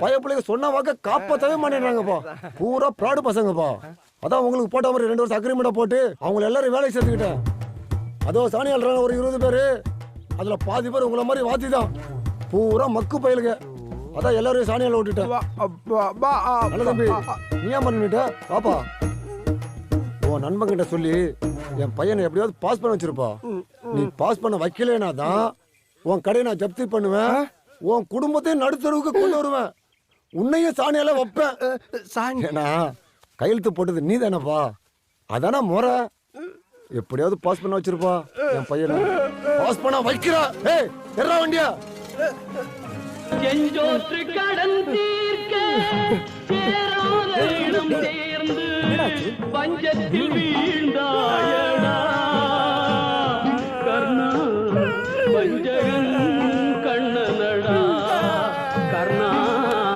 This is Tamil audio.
பய பிள்ளைங்க சொன்ன வாக்க காப்பாத்தவே மாட்டேங்கிறாங்கப்பா பூரா ப்ராடு பசங்கப்பா. அதான் உங்களுக்கு போட்ட மாதிரி ரெண்டு வருஷம் அக்ரிமெண்ட்டை போட்டு அவங்கள எல்லாரும் வேலைக்கு சேர்த்துக்கிட்டேன். அதோ சாணி அல்றாங்க ஒரு இருபது பேரு. அதுல பாதி பேர் உங்களை மாதிரி வாத்தி தான். பூரா மக்கு பயலுங்க. அதான் எல்லாரையும் சாணியால விட்டுட்டேன். நல்ல தம்பி நீ ஏன் பண்ணிட்ட பாப்பா உன் நண்பன் கிட்ட சொல்லி என் பையனை எப்படியாவது பாஸ் பண்ண வச்சிருப்பா. நீ பாஸ் பண்ண வைக்கலைனா தான் உன் கடையை நான் ஜப்தி பண்ணுவேன். உன் குடும்பத்தையும் நடுத்தருவுக்கு கொண்டு வருவேன். உன்னையும் சாணியால வைப்பேன். சாணியனா கையெழுத்து போட்டது நீ தானப்பா அதானா முறை? எப்படியாவது பாஸ் பண்ண வச்சிருப்பா என் பையனை. பாஸ் பண்ண வைக்கிறா. ஏய் எறா வண்டியா? எஞ்சோற்று கடன் தீர்க்க சேராத இடம் பஞ்சத்தில் வீழ்ந்தாயடா. கர்ணா பஞ்சகன் கண்ணனடா. கர்ணா